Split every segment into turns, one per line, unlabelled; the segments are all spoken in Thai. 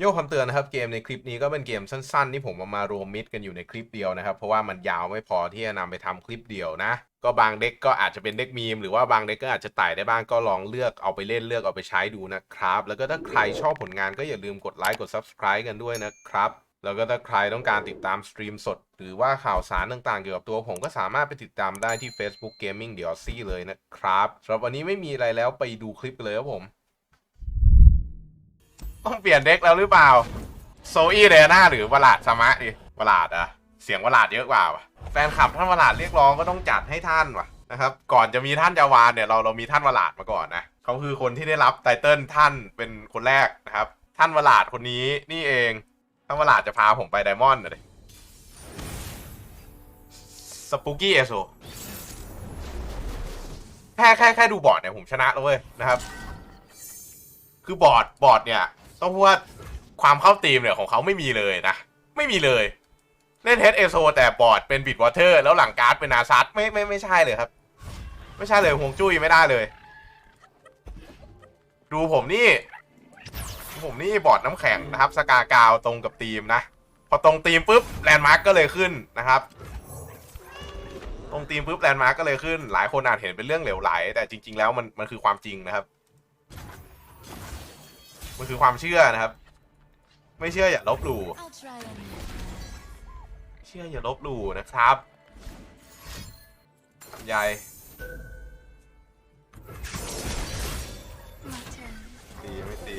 โยกคำเตือนนะครับเกมในคลิปนี้ก็เป็นเกมสั้นๆ ที่ผมเอามารวมมิดกันอยู่ในคลิปเดียวนะครับ เพราะว่ามันยาวไม่พอที่จะนำไปทำคลิปเดียวนะ ก็บางเด็กก็อาจจะเป็นเด็กมีม หรือว่าบางเด็กก็อาจจะไต่ได้บ้างก็ลองเลือกเอาไปเล่นเลือกเอาไปใช้ดูนะครับ แล้วก็ถ้าใครชอบผลงานก็อย่าลืมกดไลค์กด Subscribe กันด้วยนะครับแล้วก็ถ้าใครต้องการติดตามสตรีมสด หรือว่าข่าวสารต่างๆ เกี่ยวกับตัวผมก็สามารถไปติดตามได้ที่ Facebook Gaming d ด l c เลยนะครับสำหรับวันนี้ไม่มีอะไรแล้วไปดูคลิปเลยครับผม ต้องเปลี่ยนเด็กแล้วหรือเปล่า โซอี้เรน่าหรือวลาดสมะดิวลาดอะเสียงวลาดเยอะกว่าวะแฟนคลับท่านวลาดเรียกร้องก็ต้องจัดให้ท่านวะนะครับ ก่อนจะมีท่านจาวานเนี่ยเราเรามีท่านวลาดมาก่อนนะเขาคือคนที่ได้รับไตเติลท่านเป็นคนแรกนะครับ ท่านวลาดคนนี้นี่เองท่านวลาดจะพาผมไปไดมอนด์เลยสปูกี้เอโซแค่แค่แค่ดูบอร์ดเนี่ยผมชนะแล้วเว้ยนะครับ คือบอร์ดบอร์ดเนี่ย ต้องพูดว่าความเข้าตีมเนี่ยของเขาไม่มีเลยนะ ไม่มีเลย เล่นเฮดเอโซแต่บอร์ดเป็นบิดวอเตอร์ แล้วหลังการ์ดเป็นนาซัตไม่ไม่ไม่ใช่เลยครับ ไม่ใช่เลยห่วงจุ้ยไม่ได้เลย ดูผมนี่ ผมนี่บอร์ดน้ำแข็งนะครับ สกากาวตรงกับทีมนะ พอตรงทีมปุ๊บแลนด์มาร์กก็เลยขึ้นนะครับตรงทีมปุ๊บแลนด์มาร์กก็เลยขึ้น หลายคนอาจเห็นเป็นเรื่องเหลวไหล แต่จริง ๆ แล้วมันมันคือความจริงนะครับ มันคือความเชื่อนะครับ ไม่เชื่ออย่าลบหลู่
I'll try on you.
เชื่ออย่าลบหลู่นะครับลำไย
My turn.
ตีไม่ตี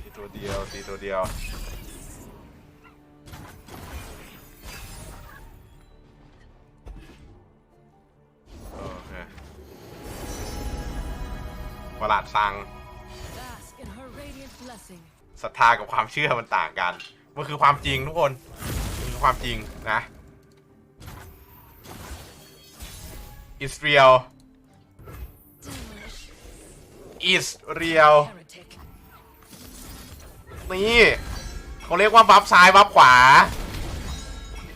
ตีตัวเดียวตีตัวเดียวโอเควลาดซัง ศรัทธากับความเชื่อมันต่างกัน มันคือความจริงทุกคนมันคือความจริงนะ It's real
Delish.
It's real
Heretic.
นี่เขาเรียกว่าบัฟซ้ายบัฟขวา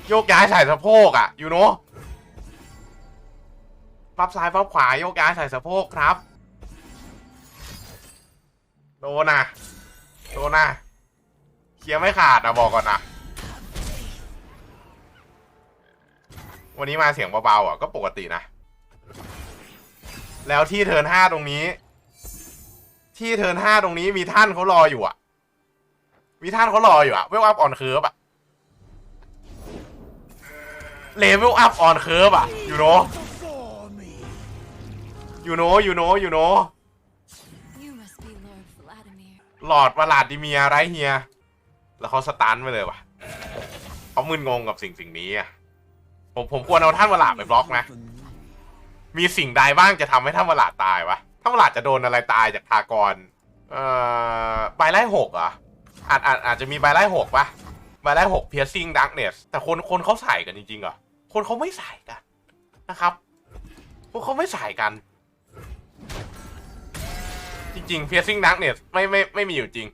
โยกย้ายใส่สะโพกอะอยู่โนบัฟซ้ายบัฟขวาโยกย้ายใส่สะโพกครับ โดนนะ โดนนะเคลียร์ไม่ขาดนะบอกก่อนนะวันนี้มาเสียงเบาๆอะก็ปกตินะ แล้วที่เทิร์นห้าตรงนี้ ที่เทิร์นห้าตรงนี้มีท่านเขารออยู่อะ มีท่านเขารออยู่อะเวลอัพออนเคิร์ฟอะเลเวลอัพออนเคิร์ฟอะอยู่โนอยู่โนอยู่โนอยู่โน หลอดประหลาดดิเมียไรเฮีย แล้วเขาสตันไปเลยว่ะเขามึนงงกับสิ่งสิ่งนี้อะผมผมควรเอาท่านประหลาดไปบล็อกนะ มีสิ่งใดบ้างจะทำให้ท่านประหลาดตายวะท่านประหลาดจะโดนอะไรตายจากทากรเอ่อใบไล่หกอะอาจอาจอาจจะมีใบไล่หกปะใบไล่หก piercing darkness แต่คนคนเขาใส่กันจริงๆเหรอคนเขาไม่ใส่กันนะครับพวกเขาไม่ใส่กัน จริงๆ piercing darkness ไม่ไม่ไม่มีอยู่จริง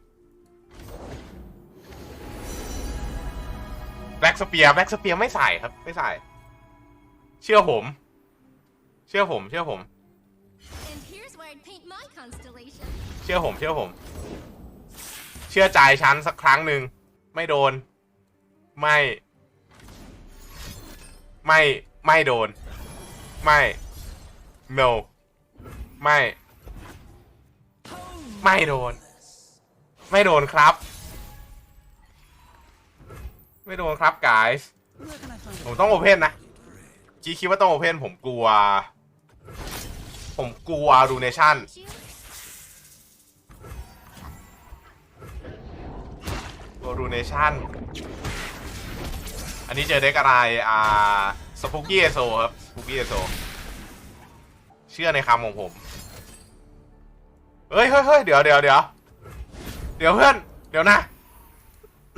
black spear black spear ไม่ใส่ครับ ไม่ใส่ เชื่อผม เชื่อผม เชื่อผม
And here's where I'd paint my constellation.
เชื่อผม เชื่อผม เชื่อใจฉันสักครั้งหนึ่ง ไม่โดน ไม่ ไม่ ไม่โดน ไม่ no ไม่ ไม่โดน ไม่โดนครับ ไม่โดนครับ guys ผมต้องโอเพนนะจีคิดว่าต้องโอเพนผมกลัว ผมกลัวดูเนชั่น
You?
โ o รูเนชั่นอันนี้เจอเด็กอะไร อ่าสปุกี้เอโซครับสปุกี้เอโซ เชื่อในคำของผม เฮ้ยเฮ้ยเฮ้ยเดี๋ยวเดี๋ยวเดี๋ยวเดี๋ยวเพื่อน เดี๋ยวนะ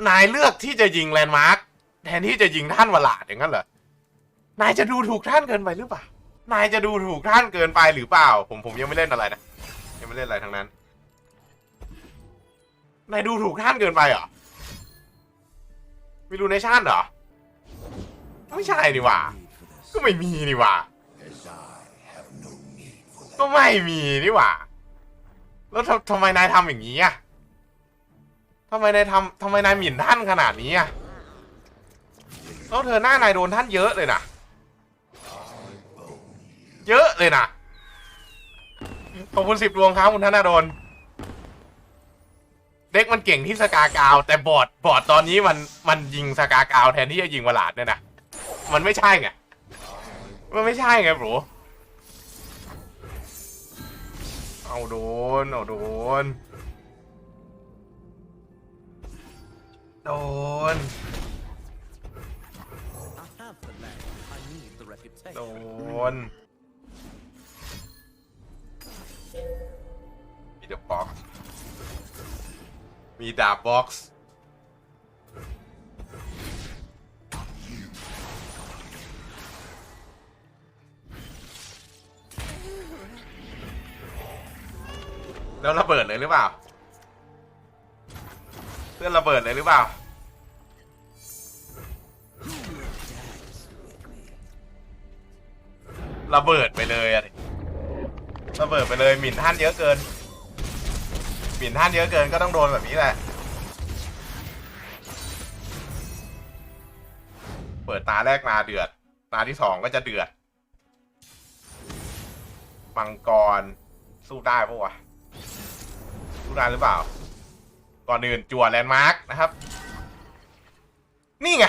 นายเลือกที่จะยิงแลนด์มาร์คแทนที่จะยิงท่านวลาดอย่างนั้นเหรอ นายจะดูถูกท่านเกินไปหรือเปล่า นายจะดูถูกท่านเกินไปหรือเปล่า ผมผมยังไม่เล่นอะไรนะ ยังไม่เล่นอะไรทั้งนั้น นายดูถูกท่านเกินไปเหรอมีรูเนชั่นเหรอ ไม่ใช่นี่หว่า ก็ไม่มีนี่หว่า ก็ไม่มีนี่หว่า แล้วทำไมนายทำอย่างนี้อะทำไมนายทำทำไมนายหมิ่นท่านขนาดนี้อะแล้วเธอหน้านายโดนท่านเยอะเลยนะเยอะเลยนะขอบคุณสิบดวงครับคุณธนาโดน เด็กมันเก่งที่สกากาว แต่บอดบอดตอนนี้มันมันยิงสกากาวแทนที่จะยิงวลาดเนี่ยนะมันไม่ใช่ไงมันไม่ใช่ไงบรู เอาโดน เอาโดน โดน โดนมีเดอะบ็อกซ์มีดาบบ็อกซ์ แล้วระเบิดเลยหรือเปล่า เพื่อนระเบิดเลยหรือเปล่า ระเบิดไปเลยอะระเบิดไปเลยหมิ่นท่านเยอะเกิน หมิ่นท่านเยอะเกินก็ต้องโดนแบบนี้แหละ เปิดตาแรกมาเดือด ตาที่สองก็จะเดือด มังกร สู้ได้ปะวะ สู้ได้หรือเปล่า ก่อนอื่นจั่วแลนด์มาร์กนะครับ นี่ไง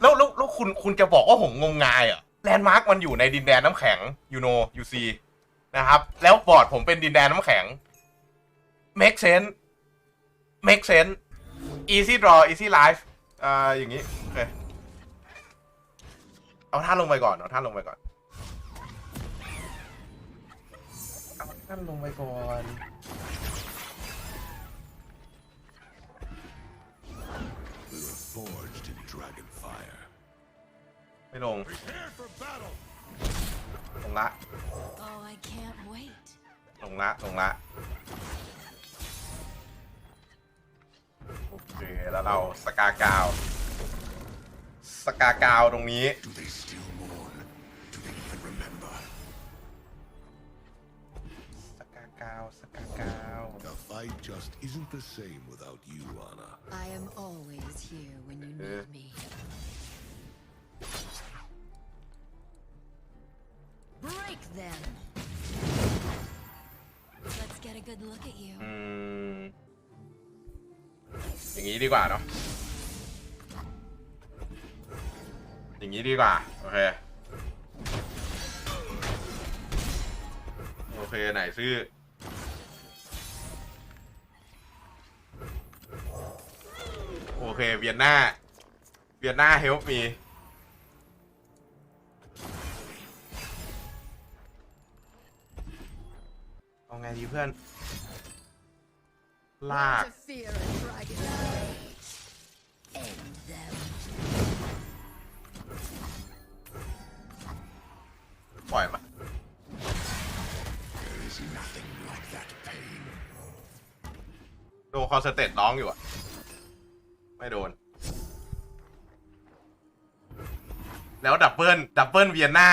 แล้วแล้วแล้วคุณคุณจะบอกว่าผมงมงายเหรอแลนด์มาร์กมันอยู่ในดินแดนน้ำแข็งยูโนยูซีนะครับ แล้วบอร์ดผมเป็นดินแดนน้ำแข็ง make sense make sense easy draw easy life อ่าอย่างนี้ โอเค เอาท่านลงไปก่อน เอาท่านลงไปก่อน ท่านลงไปก่อน
We were forged in Dragonfire.
ไม่ลง
Prepare for battle!
ลงละ
Oh, I can't wait.
ลงละ ลงละ โอเค แล้วเราสกากาว สกากาวตรงนี้
Do they still
สกากาว สกากาว
The fight just isn't the same without you, Anna.
I am always here when you
Uh.
need me. Break them. Let's get a good look at you.
อืม อย่างนี้ดีกว่าเนาะ อย่างนี้ดีกว่า โอเค โอเค ไหนซื้อ เคเวียนหน้า เวียนหน้าเฮลป์มีเอาไงดีเพื่อน ลาก
To fear a dragon. End them.
ปล่อยมา
There is nothing like that pain.
โดนคอนสเตตร้องอยู่อะ ไม่โดน แล้วดับเบิลดับเบิลเวียนหน้า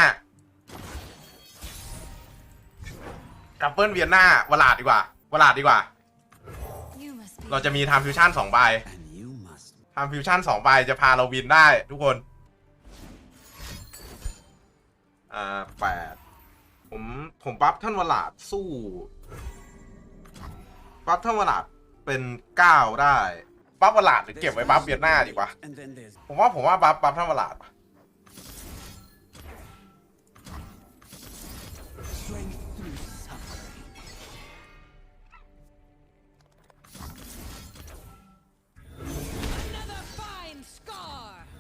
ดับเบิลเวียนหน้าวลาดดีกว่าวลาดดีกว่า เราจะมีไทม์ฟิวชั่นสองใบไทม์ฟิวชั่นสองใบจะพาเราวินได้ทุกคน อ่าแปดผมผมปั๊บท่านวลาดสู้ปั๊บท่านวลาดเป็นเก้าได้ ปั๊บวลาดหรือเก็บไว้ปั๊บเวียนหน้าดีกว่า ผมว่าผมว่าปั๊บปั๊บท่านวลาด
strength through suffering.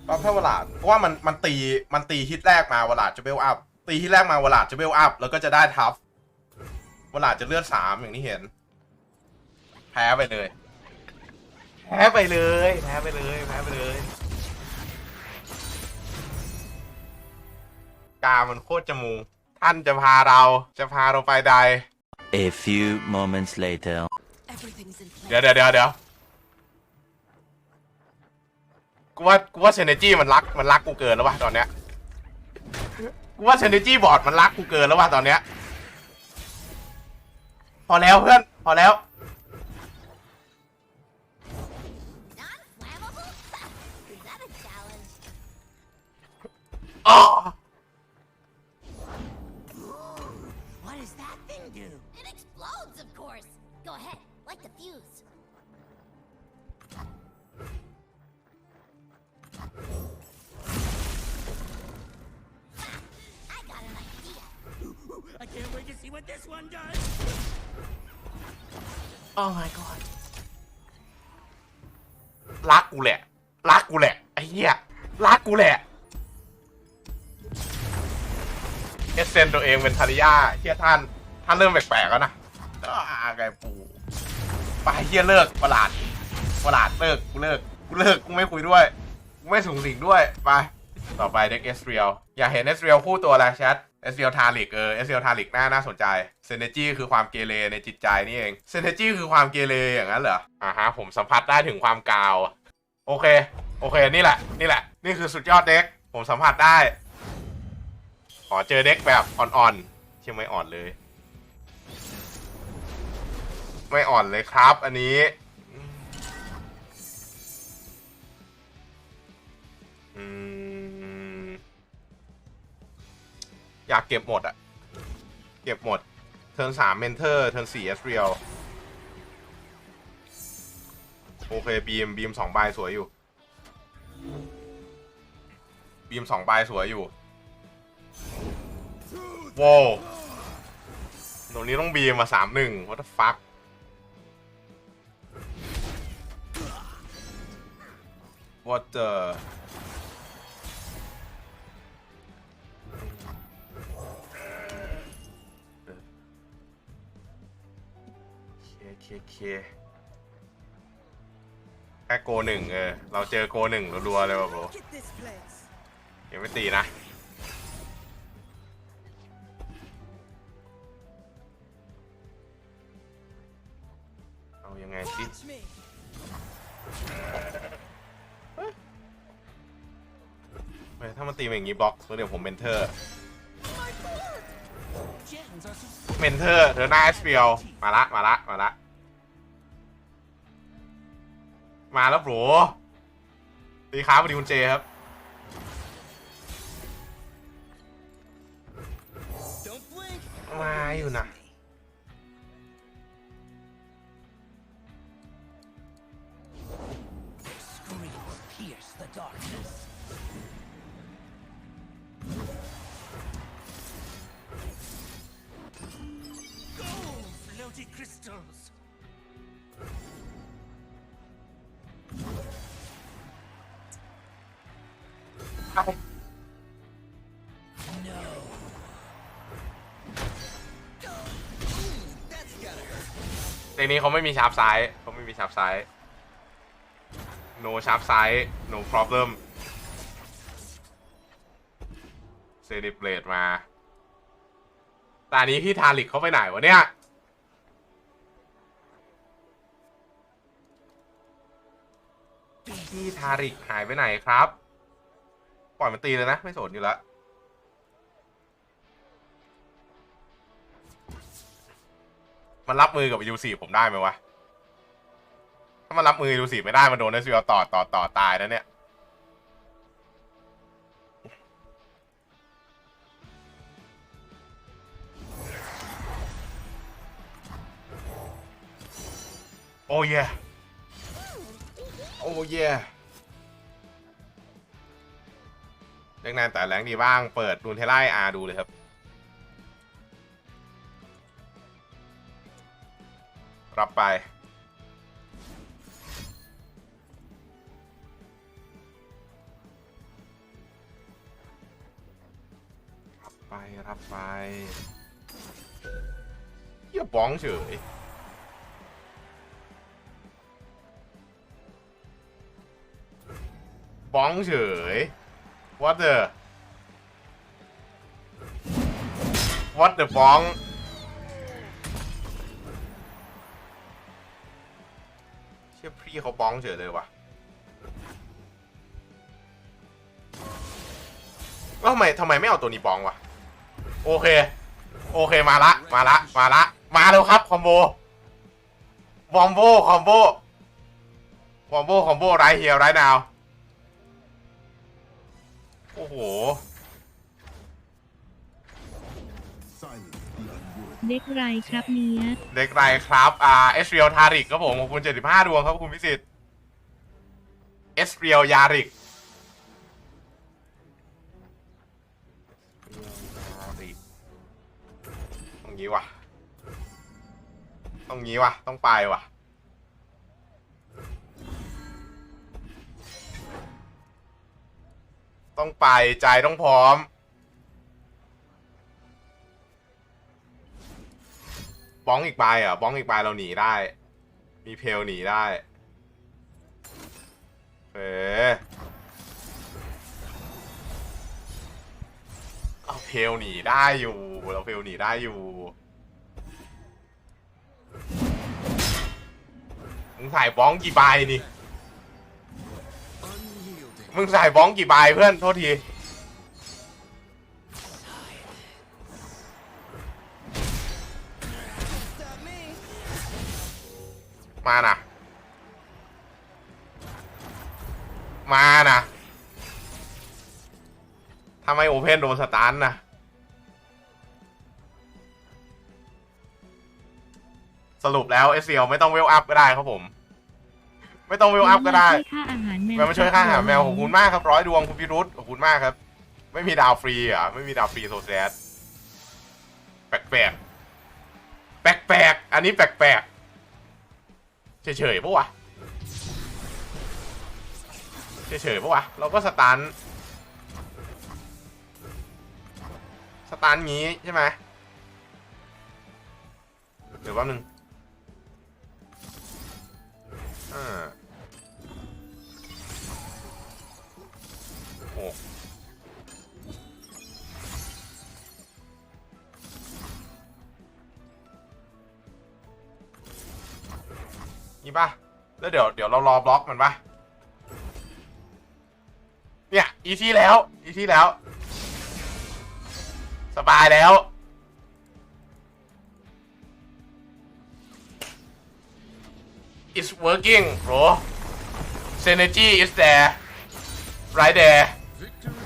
ปั๊บท่านวลาดเพราะว่ามันมันตีมันตีฮิตแรกมาวลาดจะเบลอัพตีฮิตแรกมาวลาดจะเบลอัพแล้วก็จะได้ทัฟวลาดจะเลือดสามอย่างที่เห็น แพ้ไปเลย แพ้ไปเลย แพ้ไปเลย แพ้ไปเลย กามันโคตรจมูก ท่านจะพาเรา จะพาเราไปใด
A few moments later.
Everything's in place.
เดี๋ยวเดี๋ยวเดี๋ยวเดี๋ยวกูว่ากูว่าเซนเนจีมันรักมันรักกูเกินแล้ววะตอนเนี้ย กูว่าเซนเนจีบอร์ดมันรักกูเกินแล้ววะตอนเนี้ย พอแล้วเพื่อน พอแล้ว อ๋อ
What does that thing do? It explodes, of course. Go ahead, light the fuse. Ha! I got an idea.
I can't wait to see what this one does.
โอ้ my god รักกูแหละ รักกูแหละ ไอ้เหี้ย รักกูแหละ เอสเซนตัวเองเป็นทาริยาเฮียท่าน ท่านเริ่มแปลกๆแล้วนะอาไก่ปูไปเฮียเลิกประหลาดประหลาดเลิกกูเลิกกูเลิกกูไม่คุยด้วยกูไม่สูงสิงด้วยไปต่อไปเด็กเอสเรียลอยากเห็นเอสเรียลคู่ตัวอะไรแชทเอสเรียลทาริกเออเอสเรียลทาริกน่าน่าสนใจเซนเนจีคือความเกเรในจิตใจนี่เองเซนเนจีคือความเกเรอย่างนั้นเหรออ่าฮะผมสัมผัสได้ถึงความกาว โอเค โอเคนี่แหละ นี่แหละ นี่คือสุดยอดเด็กผมสัมผัสได้ ขอเจอเด็กแบบอ่อนๆที่ไม่อ่อนเลย ไม่อ่อนเลยครับ อันนี้อืมอยากเก็บหมดอะเก็บหมด เทิร์นสามเมนเทอร์ เทิร์นสี่เอสเรียลโอเคบีมบีมสองใบสวยอยู่ บีมสองใบสวยอยู่ โว้วตรงนี้ต้องบีมมาสามหนึ่ง what the fuck what the เคเคเคแค่โกหนึ่งเออ เราเจอโกหนึ่งรัวๆเลยว่ะโบร
Get this place.
ยังไม่ตีนะ ยังไงสิ
Watch me.
เฮ้ยถ้ามันตีมาอย่างงี้บล็อกแล้วเดี๋ยวผมเมนเทอร์
Gens are so
เมนเทอร์เธอหน้าเอสเปียวมาละ มาละ มาละ มาแล้วโบรตีค้าพอดีคุณเจครับ
Don't blink.
มาอยู่นะ
the darkness. Go, floaty crystals. No. That's gotta hurt.
ในนี้เขาไม่มีชาร์ปซ้ายเขาไม่มีชาร์ปซ้าย no ชาร์ปซ้าย no problem เซนิเบลดมาตานี้พี่ทาริกเขาไปไหนวะเนี่ย พี่ทาริกหายไปไหนครับ ปล่อยมันตีเลยนะ ไม่สนอยู่แล้วมันรับมือกับยูสี่ผมได้ไหมวะ ถ้ามันรับมือยูสีไม่ได้มันโดนเอสวีต่อต่อต่อตายนะเนี่ยโอ้ยโอ้ยเรื่องนานแต่แรงดีบ้าง เปิดดูนเทไลอาดูเลยครับ รับไป ไปรับไปเหี้ยบ้องเฉยบ้องเฉย what the what the บ้องเชื่อพี่เขาบ้องเฉยเลยว่ะแล้วทำไมทำไมไม่เอาตัวนี้บ้องวะ โอเค โอเคมาละมาละมาละมาแล้วครับคอมโบบอมโบคอมโบ คอมโบ คอมโบไรเฮียไรนาว โอ้โห
เด็กไรครับเนี้ย
เด็กไรครับอ่าเอสเรียลทาริกครับผมขอบคุณ75 ดวงครับคุณพิสิทธิ์เอสเรียลยาริก งี้ว่ะ ต้องงี้ว่ะ ต้องไปว่ะ ต้องไปใจต้องพร้อม บ้องอีกใบอะ บ้องอีกใบเราหนีได้ มีเพลหนีได้เออเอาเพลหนีได้อยู่ เราเฟลหนีได้อยู่มึงใส่าบ้องกี่ใบนี่มึงใส่าบ้องกี่ใบเพื่อนโทษทีมานะมานะทำไมโอเพนโดนสตาร์นนะ สรุปแล้วเอเซียไม่ต้องเวลอัพก็ได้ครับผม ไม่ต้องเวลอัพก็ได้
ค่แมว
มาช่วยค่าอาหารแมวขอบคุณมากครับร้อยดวงคุณพิรุธขอบคุณมากครับ ไม่มีดาวฟรีอะไม่มีดาวฟรีโซเซสแปลกแปลกแปลกๆอันนี้แปลกๆเฉยๆปะวะเฉยๆปะวะเราก็สตาร์สตาร์งี้ใช่ไหมเดี๋ยวแป๊บนึง นี่ปะแล้วเดี๋ยวเดี๋ยวเรารอบล็อกมันปะเนี่ย อีที่แล้ว อีที่แล้ว สบายแล้ว is working bro synergy is there right there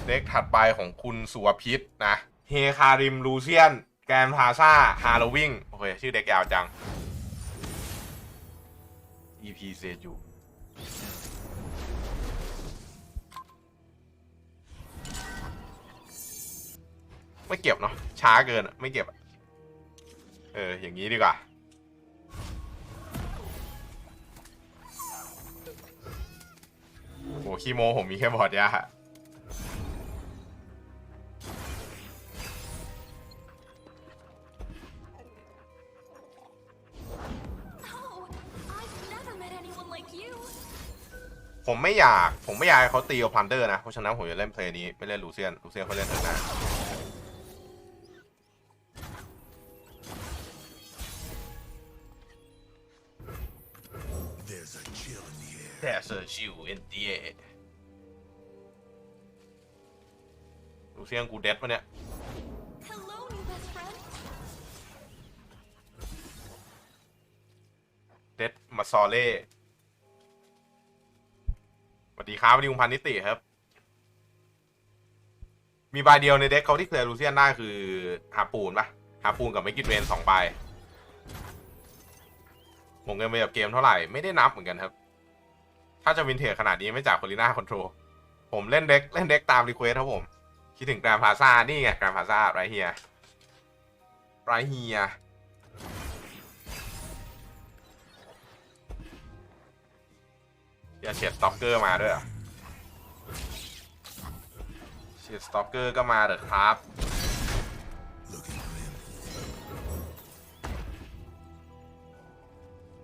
เด็กถัดไปของคุณสุวพิษนะเฮคาริมลูเซียน แกนพาซาฮาโลวิงโอเค ชื่อเด็กยาวจัง EP เซจูไม่เก็บเนาะช้าเกินไม่เก็บ เออ อย่างนี้ดีกว่า โหคีโมผมมีแค่บอดยาผมไม่อยาก ผมไม่อยากให้เขาตีโอพันเดอร์นะ เพราะฉะนั้นผมจะเล่นเพลย์นี้ ไม่เล่นลูเซียน ลูเซียนเขาเล่นเถอะนะ
แต่เซอ
ร์ชิวเอ็ดีเเสียงกูเด็ดมาเนี่ยเด็ดมาซอเล่สวัสดีครับวันนี้คุณพันนิติครับ มีใบเดียวในเด็กเขาที่เคลียร์ลูเซียนได้คือฮาปูนปะฮาปูนกับไม่กิดเวนสองใบหมงเงินไปกับเกมเท่าไหร่ไม่ได้นับเหมือนกันครับ ถ้าจะวินเทอร์ขนาดนี้ไม่จากคอลิน่าคอนโทรผมเล่นเด็กเล่นเด็กตามรีเควสครับผม คิดถึงแกรมพาซ่านี่ไงแกรมพาซ่าไรเฮียไรเฮียอย่าเฉียดสต็อกเกอร์มาด้วยเฉียดสต็อกเกอร์ก็มาเถอะครับ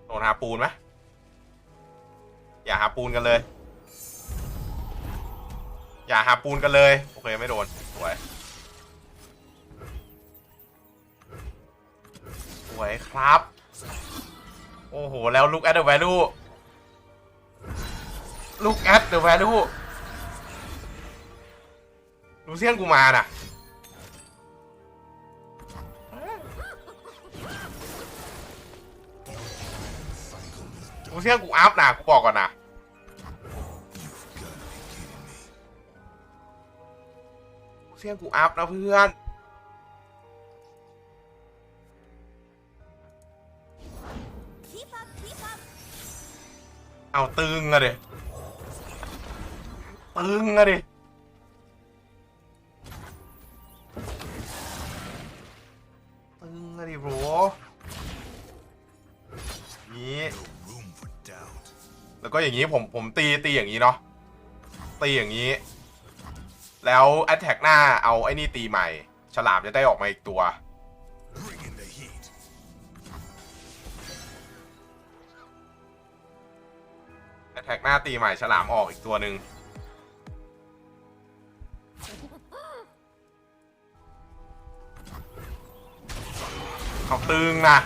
โดนหาปูนไหมอย่าหาปูนกันเลย อย่าหาปูนกันเลย โอเคไม่โดนสวยสวยครับ โอ้โห แล้วลูกแอดเดอร์แวลูลูกแอดเดอร์แวลูลูเซียนกูมาน่ะลูเซียนกูอัพนะกูบอกก่อนน่ะ เสียงกูอับนะเพื่อนเอาตึงอะดิตึงอะดิตึงอะดิโบรนี่แล้วก็อย่างนี้ผมผมตีตีอย่างนี้เนาะตีอย่างนี้ แล้วแอตแทกหน้าเอาไอ้นี่ตีใหม่ ฉลามจะได้ออกมาอีกตัว แอตแทกหน้าตีใหม่ ฉลามออกอีกตัวหนึ่งเอาตึงนะ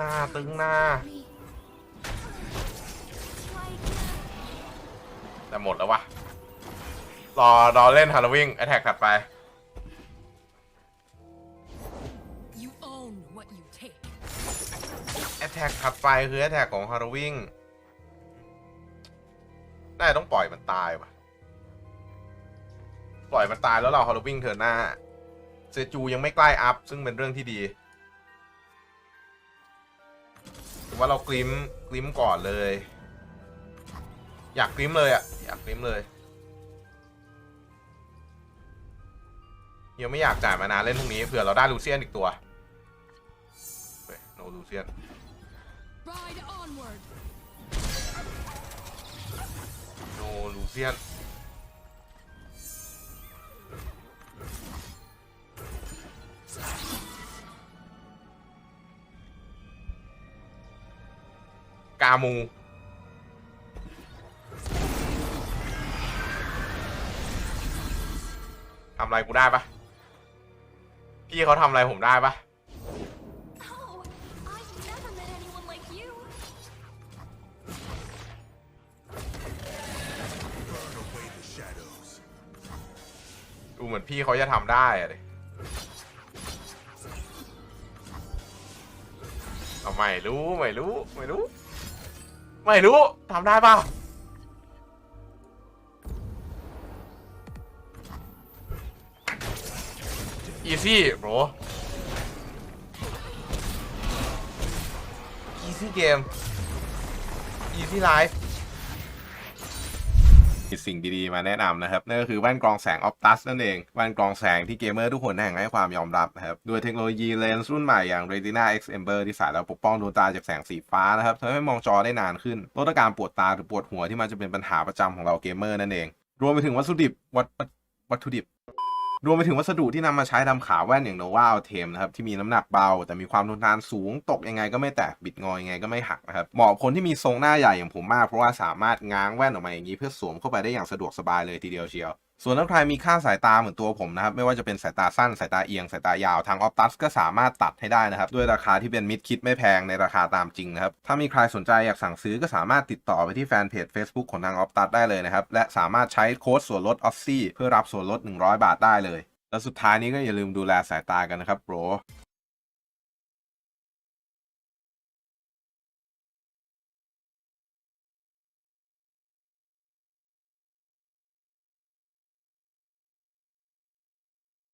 หน้าตึงหน้าแต่หมดแล้ววะรอรอเล่นฮาโลวีนแอตแทกถัดไป
You own what you take.
แอตแทกถัดไปคือแอตแทกของฮาโลวีนน่าจะต้องปล่อยมันตายว่ะ ปล่อยมันตายแล้วเราฮาโลวีนเทิร์นหน้า เซจูยังไม่ใกล้อัพ ซึ่งเป็นเรื่องที่ดี ว่าเรากริมกริมก่อนเลย อยากกริมเลยอะอยากกริมเลยยังไม่อยากจ่ายมานานเล่นพรุ่งนี้เผื่อเราได้ลูเซียนอีกตัวเฮ้ยโนลูเซียน
Ride onward.
โนลูเซียน กามูทำอะไรกูได้ปะพี่เขาทำอะไรผมได้ปะดูเหมือนพี่เขาจะทำได้อะดิเอาไม่รู้ ไม่รู้ ไม่รู้ ไม่รู้ทำได้เปล่าอีซี่โบรอีซี่เกมอีซี่ไลฟ์ สิ่งดีๆมาแนะนำนะครับนั่นก็คือแว่นกรองแสง Optus นั่นเองแว่นกรองแสงที่เกมเมอร์ทุกคนแห่งให้ความยอมรับนะครับด้วยเทคโนโลยีเลนส์รุ่นใหม่อย่าง Retina X Amber ที่สายแล้วปกป้องดวงตาจากแสงสีฟ้านะครับทำให้มองจอได้นานขึ้นลดอาการปวดตาหรือปวดหัวที่มันจะเป็นปัญหาประจำของเราเกมเมอร์นั่นเอง รวมไปถึงวัตถุดิบวัตวัตวัตถุดิบ รวมไปถึงวัสดุที่นำมาใช้ทำขาแว่นอย่างโนวาเทมนะครับที่มีน้ำหนักเบา แต่มีความทนทานสูงตกยังไงก็ไม่แตกบิดงอยังไงก็ไม่หักนะครับเหมาะคนที่มีทรงหน้าใหญ่อย่างผมมากเพราะว่าสามารถง้างแว่นออกมาอย่างนี้เพื่อสวมเข้าไปได้อย่างสะดวกสบายเลยทีเดียวเชียว ส่วนถ้าใครมีค่าสายตาเหมือนตัวผมนะครับ ไม่ว่าจะเป็นสายตาสั้นสายตาเอียงสายตายาวทางออฟตัสก็สามารถตัดให้ได้นะครับ ด้วยราคาที่เป็นมิดคิดไม่แพงในราคาตามจริงนะครับ ถ้ามีใครสนใจอยากสั่งซื้อก็สามารถติดต่อไปที่แฟนเพจ Facebook ของทางออฟตัสได้เลยนะครับ และสามารถใช้โค้ดส่วนลดออฟซี่เพื่อรับส่วนลด 100 บาทได้เลย แล้วสุดท้ายนี้ก็อย่าลืมดูแลสายตากันนะครับโบร